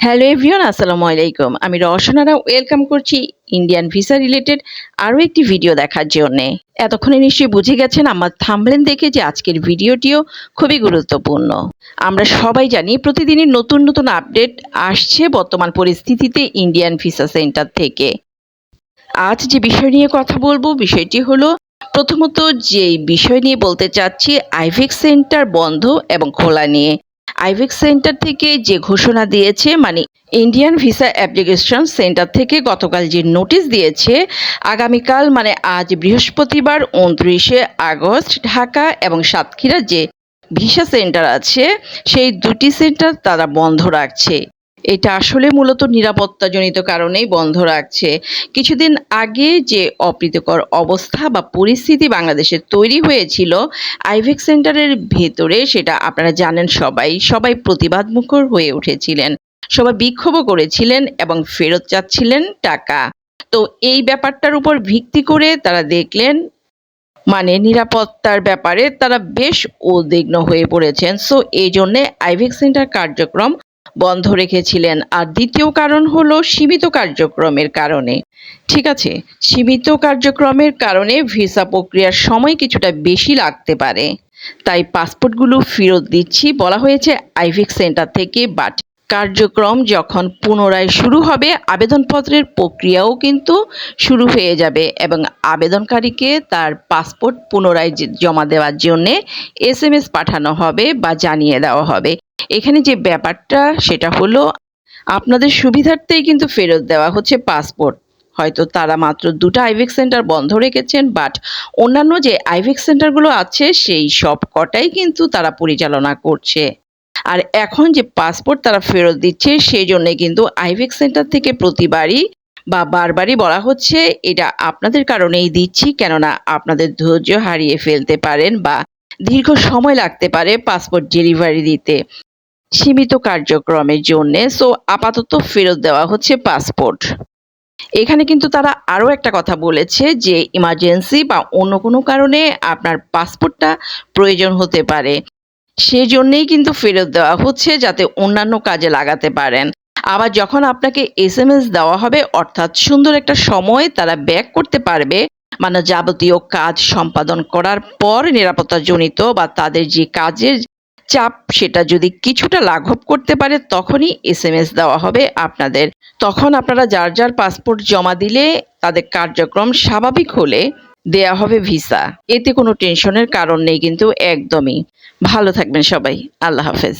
Hello everyone আসসালামু আলাইকুম। আমি রওশনারা ওয়েলকাম করছি ইন্ডিয়ান ভিসা রিলেটেড আরও একটি ভিডিও দেখার জন্যে। এতক্ষণে নিশ্চয়ই বুঝে গেছেন আমার থামলেন দেখে যে আজকের ভিডিওটিও খুবই গুরুত্বপূর্ণ। আমরা সবাই জানি প্রতিদিনই নতুন নতুন আপডেট আসছে বর্তমান পরিস্থিতিতে ইন্ডিয়ান ভিসা সেন্টার থেকে। আজ যে বিষয় নিয়ে কথা বলব, বিষয়টি হলো প্রথমত যে বিষয় নিয়ে বলতে চাচ্ছি আইভেক সেন্টার বন্ধ এবং খোলা নিয়ে। আইভেক সেন্টার থেকে যে ঘোষণা দিয়েছে মানে ইন্ডিয়ান ভিসা অ্যাপ্লিকেশন সেন্টার থেকে গতকাল যে নোটিশ দিয়েছে, আগামীকাল মানে আজ বৃহস্পতিবার উনত্রিশে আগস্ট ঢাকা এবং সাতক্ষীরা যে ভিসা সেন্টার আছে, সেই দুটি সেন্টার তারা বন্ধ রাখছে। এটা আসলে মূলত নিরাপত্তাজনিত কারণেই বন্ধ রাখছে। কিছুদিন আগে যে অপ্রীতিকর অবস্থা বা পরিস্থিতি বাংলাদেশে তৈরি হয়েছিল, আইভেক সেন্টারের ভেতরে সেটা আপনারা জানেন সবাই সবাই প্রতিবাদ মুখর হয়ে উঠেছিলেন। সবাই বিক্ষোভও করেছিলেন এবং ফেরত চাচ্ছিলেন টাকা। তো এই ব্যাপারটার উপর ভিত্তি করে তারা দেখলেন মানে নিরাপত্তার ব্যাপারে তারা বেশ উদ্বিগ্ন হয়ে পড়েছেন। সো এই জন্যে আইভেক সেন্টার কার্যক্রম বন্ধ রেখেছিলেন। আর দ্বিতীয় কারণ হলো সীমিত কার্যক্রমের কারণে। ঠিক আছে, সীমিত কার্যক্রমের কারণে ভিসা প্রক্রিয়ার সময় কিছুটা বেশি লাগতে পারে। তাই পাসপোর্টগুলো ফেরত দিচ্ছি বলা হয়েছে আইভিক সেন্টার থেকে, বাট কার্যক্রম যখন পুনরায় শুরু হবে, আবেদনপত্রের প্রক্রিয়াও কিন্তু শুরু হয়ে যাবে এবং আবেদনকারীকে তার পাসপোর্ট পুনরায় জমা দেওয়ার জন্যে এস এম এস পাঠানো হবে বা জানিয়ে দেওয়া হবে। এখানে যে ব্যাপারটা, সেটা হলো আপনাদের সুবিধার্থেই কিন্তু ফেরত দেওয়া হচ্ছে পাসপোর্ট। হয়তো তারা মাত্র দুটো আইভেক সেন্টার বন্ধ রেখেছেন, বাট অন্যান্য যে আইভেক সেন্টারগুলো আছে, সেই সব কটাই কিন্তু তারা পরিচালনা করছে। আর এখন যে পাসপোর্ট তারা ফেরত দিচ্ছে, সেই জন্যে কিন্তু আইভেক সেন্টার থেকে প্রতিবারই বা বারবারই বলা হচ্ছে, এটা আপনাদের কারণেই দিচ্ছি, কেননা আপনাদের ধৈর্য হারিয়ে ফেলতে পারেন বা দীর্ঘ সময় লাগতে পারে পাসপোর্ট ডেলিভারি দিতে। সীমিত কার্যক্রমের জন্য সো আপাতত ফেরত দেওয়া হচ্ছে পাসপোর্ট এখানে কিন্তু তারা আরও একটা কথা বলেছে যে ইমার্জেন্সি বা অন্য কোনো কারণে আপনার পাসপোর্টটা প্রয়োজন হতে পারে। সেজন্যেই কিন্তু ফেরত দেওয়া হচ্ছে যাতে অন্যান্য কাজে লাগাতে পারেন। আবার যখন আপনাকে এস এম এস দেওয়া হবে, অর্থাৎ সুন্দর একটা সময় তারা ব্যাক করতে পারবে মানে যাবতীয় কাজ সম্পাদন করার পর নিরাপত্তাজনিত বা তাদের যে কাজের চাপ সেটা যদি কিছুটা লাঘব করতে পারে, তখনই এস এম এস দেওয়া হবে আপনাদের। তখন আপনারা যার যার পাসপোর্ট জমা দিলে তাদের কার্যক্রম স্বাভাবিক হলে দেয়া হবে ভিসা এতে কোনো টেনশনের কারণ নেই কিন্তু একদমই। ভালো থাকবেন সবাই। আল্লাহ হাফেজ।